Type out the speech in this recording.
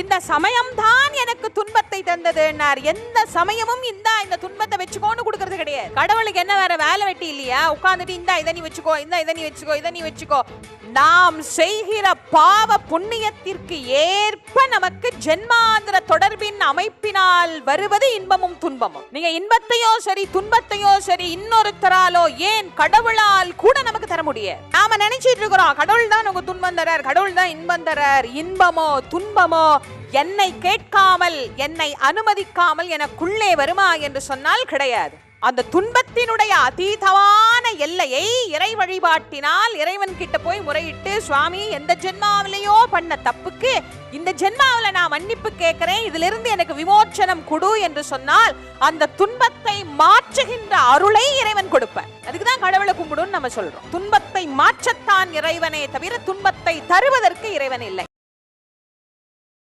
இந்த சமயம்தான் எனக்கு துன்பத்தை தந்ததுன்னார் எந்த சமயமும் இந்த இந்த துன்பத்தை வச்சுக்கோன்னு கொடுக்கறது கிடையாது. கடவுளுக்கு என்ன வேற வேலை வெட்டி இல்லையா? உட்காந்துட்டு இந்த இதை நீ வச்சுக்கோ இந்த இதை நீ வச்சுக்கோ இதை நீ வச்சுக்கோ. நாம் செய்கிற பாவ புண்ணியத்திற்கு ஏற்ப நமக்கு ஜென்மாந்திர தொடர்பின் அமைப்பு அமைப்பினால் வருவது இன்பமும் துன்பமும். நீங்க இன்பத்தையோ சரி துன்பத்தையோ சரி இன்னொருத்தராலோ ஏன் கடவுளால் கூட நமக்கு தர முடியாது? நாம நினைச்சிட்டு இருக்கிறோம் கடவுள் தான் உங்க துன்பம் தரார் கடவுள் தான் இன்பம் தரார். இன்பமோ துன்பமோ என்னை கேட்காமல் என்னை அனுமதிக்காமல் எனக்குள்ளே வருமா என்று சொன்னால் கிடையாது. அந்த துன்பத்தினுடைய அதீதமான எல்லையை இறை வழிபாட்டினால் இறைவன் கிட்ட போய் முறையிட்டு சுவாமி எந்த ஜென்மாவிலையோ பண்ண தப்புக்கு இந்த ஜென்மாவில நான் மன்னிப்பு கேட்கிறேன் இதிலிருந்து எனக்கு விமோச்சனம் கொடு என்று சொன்னால் அந்த துன்பத்தை மாற்றுகின்ற அருளை இறைவன் கொடுப்பேன் அதுக்கு தான் கடவுளை கும்பிடுன்னு நம்ம சொல்றோம். துன்பத்தை மாற்றத்தான் இறைவனே தவிர துன்பத்தை தருவதற்கு இறைவன் இல்லை.